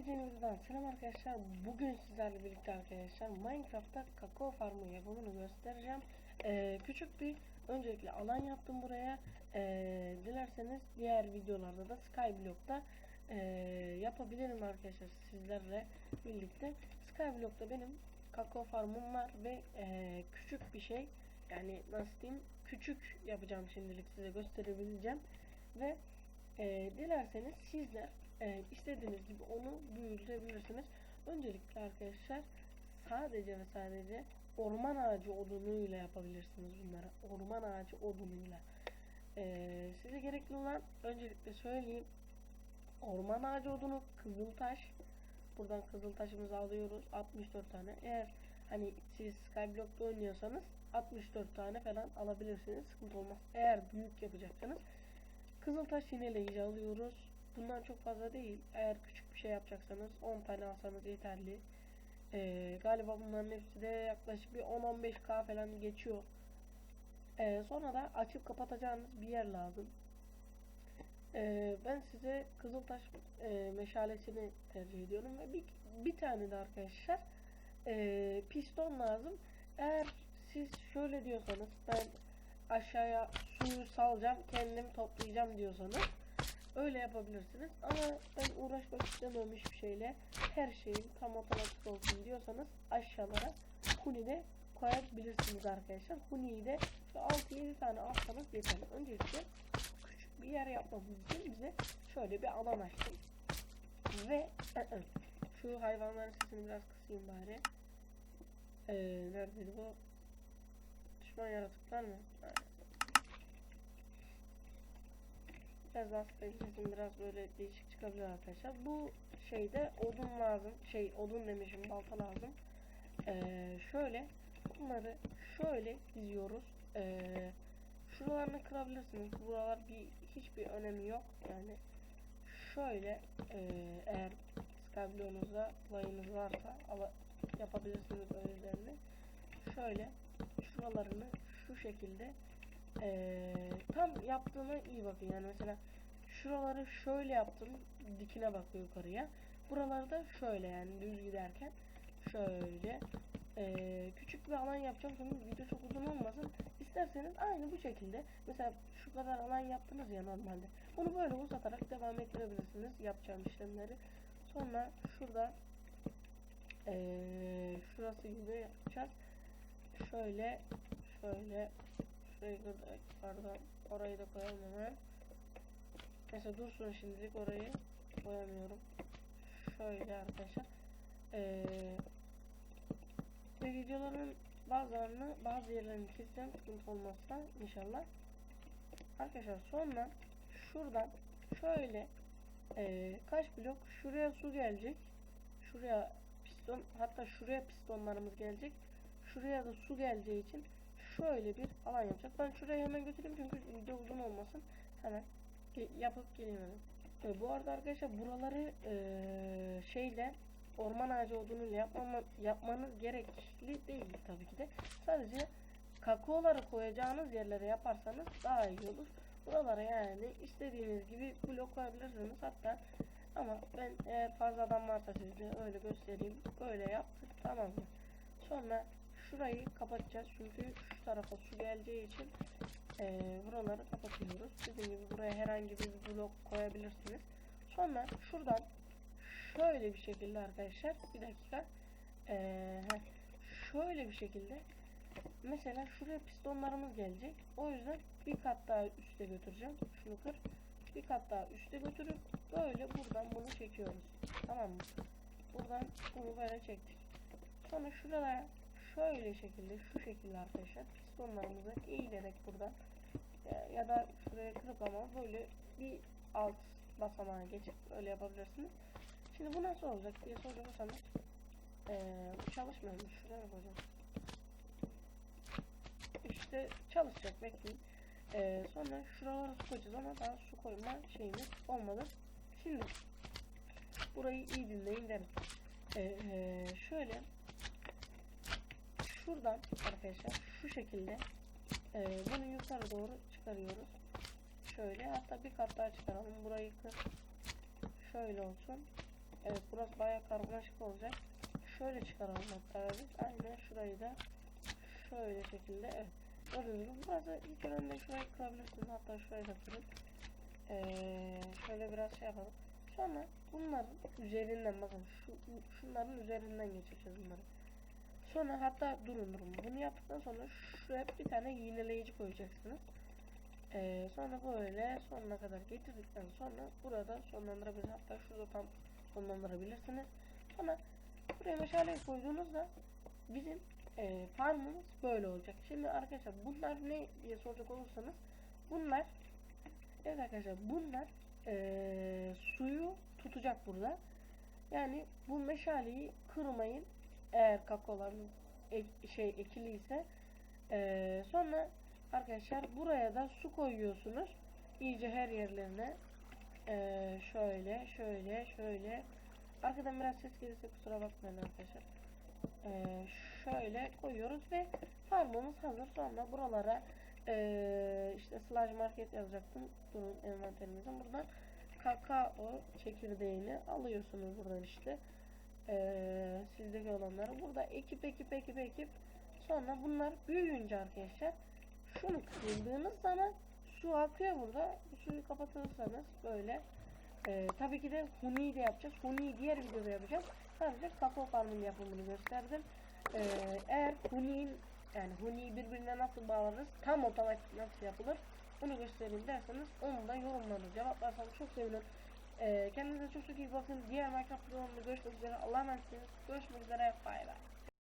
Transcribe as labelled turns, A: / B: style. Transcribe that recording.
A: Videodan selam arkadaşlar. Bugün sizlerle birlikte arkadaşlar Minecraft'ta kakao farmı yapımını göstereceğim. Ee, küçük bir öncelikle alan yaptım buraya. Ee, dilerseniz diğer videolarda da Skyblock'ta ee, yapabilirim arkadaşlar sizlerle birlikte. Skyblock'ta benim kakao farmım var ve ee, küçük bir şey yani nasıl diyeyim küçük yapacağım şimdilik size gösterebileceğim ve ee, dilerseniz sizler e, istediğiniz gibi onu büyütebilirsiniz. Öncelikle arkadaşlar sadece ve sadece orman ağacı odunuyla yapabilirsiniz bunları. Orman ağacı odunuyla. Ee, size gerekli olan öncelikle söyleyeyim. Orman ağacı odunu, kızıltaş. Buradan kızıltaşımızı alıyoruz. 64 tane. Eğer hani siz Skyblock'ta oynuyorsanız 64 tane falan alabilirsiniz. Sıkıntı olmaz. Eğer büyük yapacaksanız Kızıltaş yineleyici alıyoruz. Bundan çok fazla değil. Eğer küçük bir şey yapacaksanız 10 tane alsanız yeterli. Ee, galiba bunların hepsi de yaklaşık bir 10-15k falan geçiyor. Ee, sonra da açıp kapatacağınız bir yer lazım. Ee, ben size Kızıltaş e, meşalesini tercih ediyorum ve bir, bir tane de arkadaşlar e, piston lazım. Eğer siz şöyle diyorsanız ben aşağıya suyu salacağım kendim toplayacağım diyorsanız öyle yapabilirsiniz. Ama ben uğraşmak istemiyorum hiçbir şeyle. Her şeyin tam otomatik olsun diyorsanız aşağılara huni de koyabilirsiniz arkadaşlar. Huniyi de 6-7 tane alsanız yeterli. Öncelikle küçük bir yer yapmamız için bize şöyle bir alan açtım ve şu hayvanların sesini biraz kısayım bari. Ee, neredeydi bu düşman yaratıklar mı? Biraz aslında sesim biraz böyle değişik çıkabilir arkadaşlar. Bu şeyde odun lazım. Şey odun demişim balta lazım. Ee, şöyle bunları şöyle diziyoruz. Ee, şuralarını kırabilirsiniz. Buralar bir hiçbir önemi yok. Yani şöyle e, eğer Skyblock'unuzda play'ınız varsa ala, yapabilirsiniz öylelerini. Şöyle şuralarını şu şekilde ee, tam yaptığına iyi bakın. Yani mesela şuraları şöyle yaptım dikine bakıyor yukarıya. Buraları da şöyle yani düz giderken şöyle. Ee, küçük bir alan yapacağım çünkü video çok uzun olmasın. İsterseniz aynı bu şekilde. Mesela şu kadar alan yaptınız ya normalde. Bunu böyle uzatarak devam ettirebilirsiniz yapacağım işlemleri. Sonra şurada ee, şurası gibi yapacağız şöyle şöyle şurayı kırdık pardon orayı da koyalım hemen. Mesela dursun şimdilik orayı koyamıyorum. Şöyle arkadaşlar. Ee, ve videoların bazılarını bazı yerlerini keseceğim sıkıntı olmazsa inşallah. Arkadaşlar sonra şuradan şöyle ee, kaç blok? Şuraya su gelecek. Şuraya piston hatta şuraya pistonlarımız gelecek şuraya da su geleceği için şöyle bir alan yapacak. Ben şuraya hemen götüreyim çünkü video uzun olmasın. Hemen yapıp geleyim hemen. E, bu arada arkadaşlar buraları e, şeyle orman ağacı odunuyla yapmama, yapmanız gerekli değil tabii ki de. Sadece kakaoları koyacağınız yerlere yaparsanız daha iyi olur. Buralara yani istediğiniz gibi blok koyabilirsiniz hatta ama ben eğer fazla adam varsa sizde öyle göstereyim. Böyle yaptık tamam mı? Sonra şurayı kapatacağız çünkü şu tarafa su geleceği için e, buraları kapatıyoruz. Dediğim gibi buraya herhangi bir blok koyabilirsiniz. Sonra şuradan şöyle bir şekilde arkadaşlar bir dakika e, şöyle bir şekilde mesela şuraya pistonlarımız gelecek. O yüzden bir kat daha üste götüreceğim. Şunu kır. Bir kat daha üste götürüp böyle buradan bunu çekiyoruz. Tamam mı? Buradan bunu böyle çektik. Sonra şuraya şöyle şekilde şu şekilde arkadaşlar pistonlarımızı eğilerek buradan ya, ya da şuraya kırıp ama böyle bir alt basamağa geçip öyle yapabilirsiniz. Şimdi bu nasıl olacak diye ee, bu çalışmıyormuş. Şuraya koyacağım. İşte çalışacak bekleyin. Ee, sonra şuralara su koyacağız ama daha su koyma şeyimiz olmadı. Şimdi burayı iyi dinleyin derim. Ee, şöyle şuradan arkadaşlar şu şekilde e, bunu yukarı doğru çıkarıyoruz. Şöyle hatta bir kat daha çıkaralım. Burayı kır. Şöyle olsun. Evet burası bayağı karmaşık olacak. Şöyle çıkaralım hatta biz. Aynen şurayı da şöyle şekilde evet. Gördüğünüz gibi burası ilk önce şurayı kırabilirsiniz. Hatta şurayı da kırın. Ee, şöyle biraz şey yapalım. Sonra bunların üzerinden bakın şu şunların üzerinden geçeceğiz bunları. Sonra hatta durun durun. Bunu yaptıktan sonra şuraya bir tane iğneleyici koyacaksınız. Ee, sonra böyle sonuna kadar getirdikten sonra burada sonlandırabilirsiniz. Hatta şurada tam sonlandırabilirsiniz. Sonra buraya meşaleyi koyduğunuzda bizim e, farmımız böyle olacak. Şimdi arkadaşlar bunlar ne diye soracak olursanız bunlar evet arkadaşlar bunlar e, suyu tutacak burada. Yani bu meşaleyi kırmayın eğer kakaolarınız ek- şey ekiliyse Ee, sonra arkadaşlar buraya da su koyuyorsunuz. İyice her yerlerine Ee, şöyle şöyle şöyle. Arkadan biraz ses gelirse kusura bakmayın arkadaşlar. Ee, şöyle koyuyoruz ve farmımız hazır. Sonra buralara ee, işte slash market yazacaktım. Durun envanterimizin buradan kakao çekirdeğini alıyorsunuz buradan işte ee, sizdeki olanları burada ekip ekip ekip ekip. Sonra bunlar büyüyünce arkadaşlar şunu kırdığınız zaman su akıyor burada. Bu suyu kapatırsanız böyle. Ee, tabii ki de huni de yapacağız. Huni diğer videoda yapacağız. Sadece kakao farmının yapımını gösterdim. Ee, eğer huni'nin yani huni'yi birbirine nasıl bağlarız tam otomatik nasıl yapılır bunu göstereyim derseniz onu da yorumlarınızı cevaplarsanız çok sevinirim ee, kendinize çok çok iyi bakın. Diğer Minecraft videolarında görüşmek üzere. Allah'a emanetsiniz. Görüşmek üzere. Bay bay.